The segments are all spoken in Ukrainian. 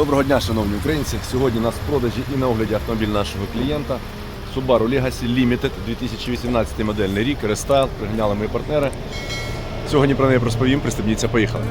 Доброго дня, шановні українці. Сьогодні у нас в продажі і на огляді автомобіль нашого клієнта Subaru Legacy Limited 2018 модельний рік, рестайл. Пригняли мої партнери. Сьогодні про неї розповім. Пристебніться, поїхали.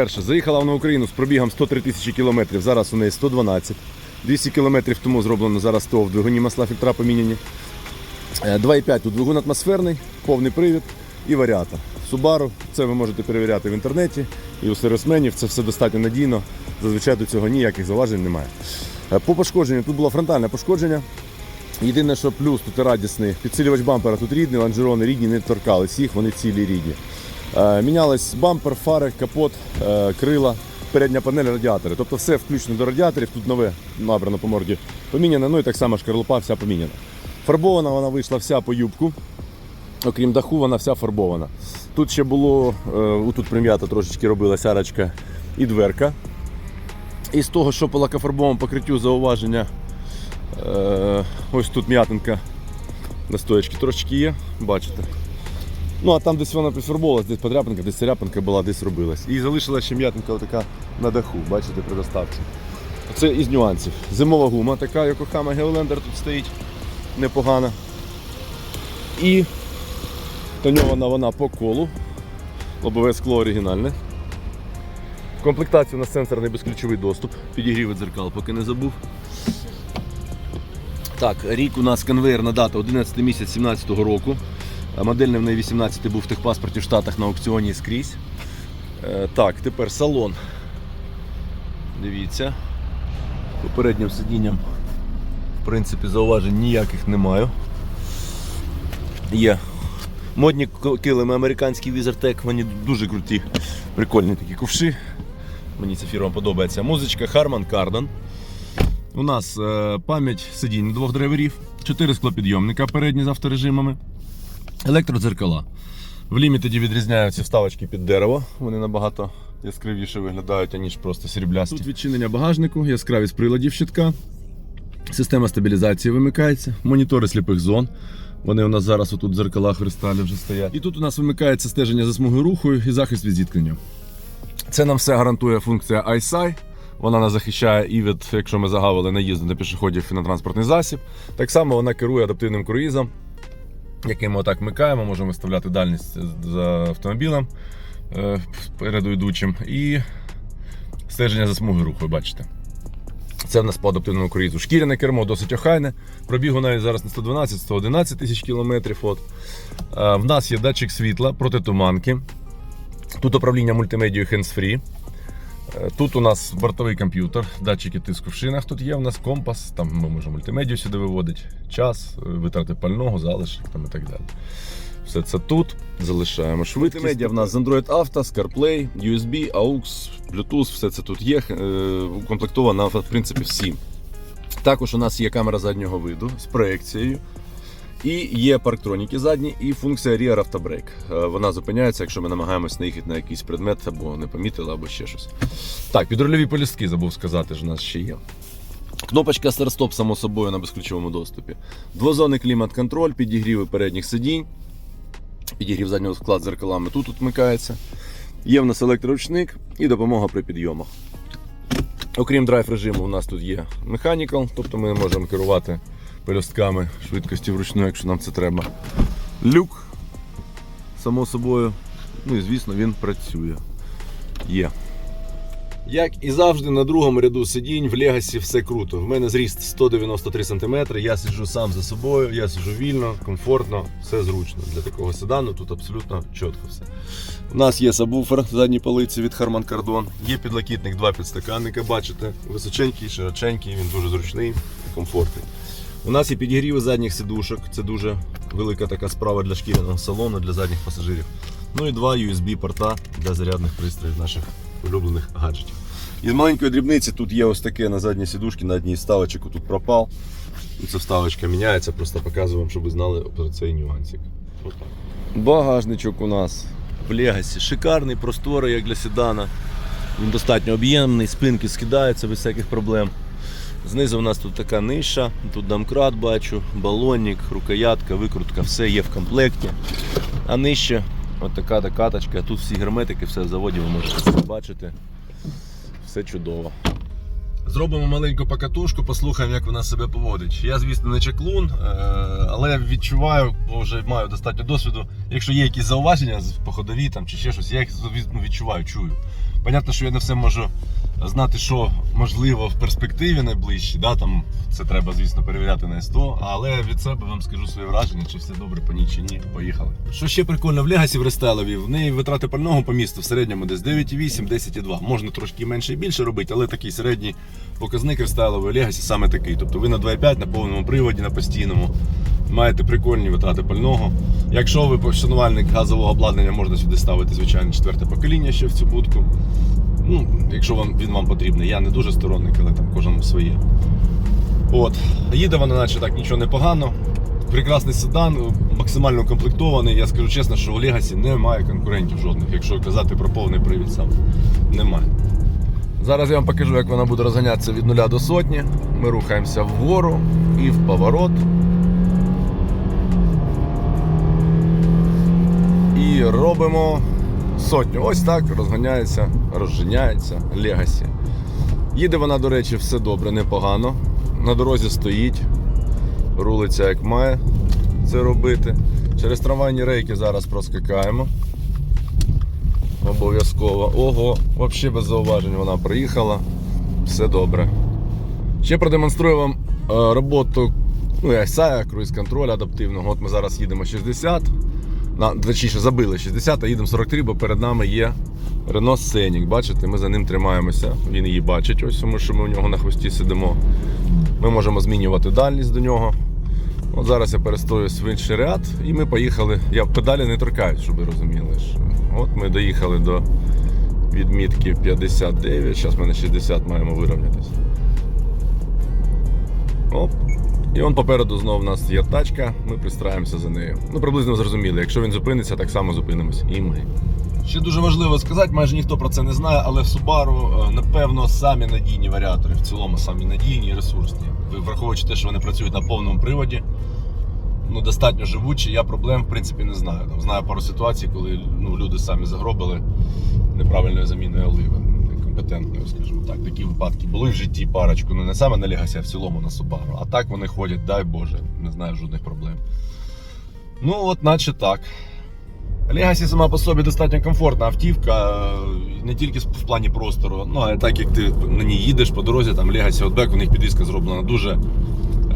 По-перше, заїхала вона в Україну з пробігом 103 тисячі кілометрів. Зараз у неї 112. 200 кілометрів тому зроблено зараз ТО в двигуні масла фільтра поміняні. Е, 2,5 тут двигун атмосферний, повний привід і варіатор. Subaru, це ви можете перевіряти в інтернеті і у сервісменів. Це все достатньо надійно. Зазвичай до цього ніяких зауважень немає. Е, По пошкодженню тут було фронтальне пошкодження. Єдине, що плюс тут радісний, підсилювач бампера тут рідний, лонжерони рідні, не торкались їх, вони цілі рідні. Е, Мінялись бампер, фари, капот, е, крила, передня панель, радіатори. Тобто все включено до радіаторів, тут нове набрано по морді поміняне, ну і так само шкарлупа вся поміняна. Фарбована вона вийшла вся по юбку. Окрім даху, вона вся фарбована. Тут ще було, е, тут прим'ята трошечки робилася арочка і дверка. І з того, що по лакофарбовому покриттю зауваження, ось тут м'ятинка на стоячці трошечки є, бачите. Ну, а там десь вона підфарбовувалась, десь подряпинка, десь царапинка була, десь робилась. І залишилася ще м'ятинка така на даху, бачите, при доставці. Це із нюансів. Зимова гума така, Yokohama Geolander тут стоїть непогана. І тоньована вона по колу. Лобове скло оригінальне. В комплектації у нас сенсорний безключовий доступ. Підігрів дзеркал, поки не забув. Так, рік у нас конвейерна дата 11 місяць 17 року. Модельний в неї 18 був в техпаспорті в Штатах на аукціоні скрізь. Е, Так, тепер салон. Дивіться. Попереднім сидінням, в принципі, зауважень ніяких не маю. Є модні килими американські Wizardtech, вони дуже круті, прикольні такі ковши. Мені ця фірма подобається. Музичка Harman Kardon. У нас е, пам'ять сидінь двох драйверів, 4 склопідйомника передні з авторежимами, електродзеркала. В лімітеді відрізняються вставочки під дерево. Вони набагато яскравіше виглядають, аніж просто сріблясті. Тут відчинення багажнику, яскравість приладів щитка. Система стабілізації вимикається, монітори сліпих зон. Вони у нас зараз отут в дзеркалах в вже стоять. І тут у нас вимикається стеження за смугою руху і захист від зіткнення. Це нам все гарантує функція ISI. Вона нас захищає і від, якщо ми загавили наїзду на пішоходів і на транспортний засіб. Так само вона керує адаптивним круїзом, який ми отак вмикаємо, можемо виставляти дальність за автомобілем е, переду йдучим. І стеження за смугою руху, бачите. Це в нас по адаптивному круїзу. Шкіряне кермо досить охайне. Пробігу навіть зараз не 112-111 тисяч кілометрів. От. Е, В нас є датчик світла протитуманки. Тут управління мультимедією hands-free. Е, Тут у нас бортовий комп'ютер, датчики тиску в шинах. Тут є у нас компас, там ми можемо мультимедію сюди виводити, час, е, витрати пального, залишок там і так далі. Все це тут. Залишаємо швидкість. Мультимедіа в нас з Android Auto, з CarPlay, USB, AUX, Bluetooth, все це тут є. е, Укомплектовано, в принципі, всім. Також у нас є камера заднього виду з проекцією. І є парктроніки задні, і функція Rear Auto. Е, Вона зупиняється, якщо ми намагаємось наїхати на якийсь предмет або не помітили, або ще щось. Так, підрульові полістки забув сказати, що у нас ще є. Кнопочка старт-стоп, само собою, на безключовому доступі. Двозонний клімат-контроль, підігріви передніх сидінь, підігрів заднього скла з зеркалами тут вмикається. Є в нас електроручник і допомога при підйомах. Окрім драйв режиму, у нас тут є Mechanical, тобто ми можемо керувати пелюстками швидкості вручну, якщо нам це треба. Люк, само собою. Ну і звісно, він працює. Є. Як і завжди, на другому ряду сидінь в Легасі все круто. В мене зріст 193 см, я сиджу сам за собою, я сиджу вільно, комфортно, все зручно. Для такого седану тут абсолютно чітко все. У нас є сабвуфер в задній полиці від Harman Kardon, є підлокітник, два підстаканника, бачите, височенький, широченький, він дуже зручний, комфортний. У нас є підігріви задніх сидушок. Це дуже велика така справа для шкіряного салону, для задніх пасажирів. Ну і два USB-порта для зарядних пристроїв наших улюблених гаджетів. Із маленької дрібниці тут є ось таке на задній сидушці, на одній ставочку тут пропав. І ця вставочка міняється, просто показую вам, щоб ви знали про цей нюансик. Багажничок у нас в Легасі. Шикарний, просторий, як для седана. Він достатньо об'ємний, спинки скидаються без всяких проблем. Знизу у нас тут така ниша, тут домкрат бачу, балонник, рукоятка, викрутка, все є в комплекті. А нижче от така докаточка. Тут всі герметики, все в заводі, ви можете це побачити. Все чудово. Зробимо маленьку покатушку, послухаємо, як вона себе поводить. Я, звісно, не чеклун, е, але відчуваю, бо вже маю достатньо досвіду. Якщо є якісь зауваження по ходові там, чи ще щось, я їх відчуваю, чую. Понятно, що я не все можу знати, що можливо в перспективі найближчі. Да, там це треба, звісно, перевіряти на СТО, але від себе вам скажу своє враження, чи все добре по ній, чи ні. Поїхали. Що ще прикольно в Легасі в рестайлові, в неї витрати пального по місту в середньому десь 9,8, 10,2. Можна трошки менше і більше робити, але такий середній показник рестайлової Легасі саме такий. Тобто ви на 2,5 на повному приводі, на постійному. Маєте прикольні витрати пального. Якщо ви шанувальник газового обладнання, можна сюди ставити звичайно четверте покоління ще в цю будку. Ну, якщо вам він вам потрібний. Я не дуже сторонник, але там кожному своє. От. Їде вона, наче так нічого не погано. Прекрасний седан, максимально комплектований. Я скажу чесно, що у Легасі немає конкурентів жодних. Якщо казати про повний привід сам, немає. Зараз я вам покажу, як вона буде розганятися від 0 до сотні. Ми рухаємося вгору і в поворот. І робимо сотню. Ось так розганяється, розженяється Легасі. Їде вона, до речі, все добре, непогано. На дорозі стоїть, рулиться як має це робити. Через трамвайні рейки зараз проскакаємо. Обов'язково. Ого, взагалі без зауважень вона приїхала. Все добре. Ще продемонструю вам е, роботу ну, ISA, круїз контроль адаптивного. От ми зараз їдемо 60. На, точніше, забили 60, а їдемо 43, бо перед нами є Renault Scenic. Бачите, ми за ним тримаємося. Він її бачить, ось тому що ми у нього на хвості сидимо. Ми можемо змінювати дальність до нього. От зараз я перестроюсь в інший ряд і ми поїхали. Я педалі не торкаюсь, щоб ви розуміли. От ми доїхали до відмітки 59. Зараз ми на 60 маємо вирівнятися. Оп. І он попереду знову у нас є тачка, ми пристраємося за нею. Ну, приблизно зрозуміли. Якщо він зупиниться, так само зупинимось. І ми. Ще дуже важливо сказати, майже ніхто про це не знає, але в Subaru, е, напевно, самі надійні варіатори, в цілому самі надійні і ресурсні. Ви враховуючи те, що вони працюють на повному приводі, ну, достатньо живучі, я проблем в принципі не знаю. Там, знаю пару ситуацій, коли ну, люди самі загробили неправильною заміною оливи. Некомпетентною, скажімо так. Такі випадки були в житті парочку. Ну не саме на Legacy, а в цілому на Subaru. А так вони ходять, дай Боже, не знаю жодних проблем. Ну, от, наче так. Legacy сама по собі достатньо комфортна автівка, е, не тільки в плані простору, ну а так як ти на ній їдеш по дорозі, там Legacy Outback, у них підвізка зроблена дуже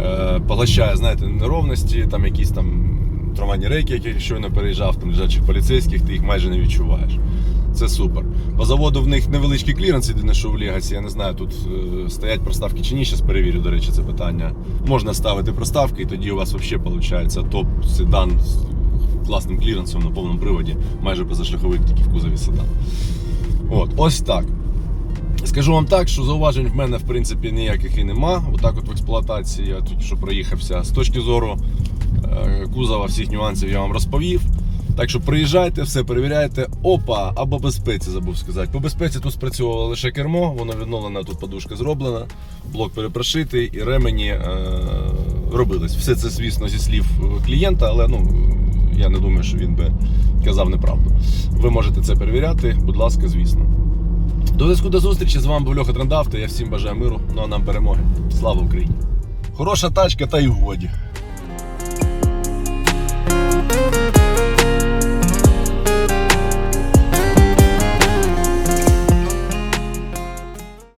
е, поглощає, знаєте, неровності, там якісь там трамвайні рейки, які щойно переїжджав, там лежачих поліцейських, ти їх майже не відчуваєш. Це супер. По заводу в них невеличкий кліренс, єдине, що в Легасі. Я не знаю, тут е, стоять проставки чи ні. Зараз перевірю, до речі, це питання. Можна ставити проставки, і тоді у вас взагалі виходить топ седан з класним кліренсом на повному приводі, майже позашляховик, тільки в кузові седан. От, ось так. Скажу вам так, що зауважень в мене в принципі ніяких і нема. Отак от в експлуатації я тільки що проїхався. З точки зору е, кузова всіх нюансів я вам розповів. Так що приїжджайте, все перевіряйте. Опа, або безпеці забув сказати. По безпеці тут спрацьовувало лише кермо, воно відновлено, тут подушка зроблена, блок перепрошитий і ремені е, робились. Все це, звісно, зі слів клієнта, але ну, я не думаю, що він би казав неправду. Ви можете це перевіряти, будь ласка, звісно. До зв'язку до зустрічі з вами був Льоха Трендавто. Я всім бажаю миру, ну а нам перемоги. Слава Україні! Хороша тачка, та й годі.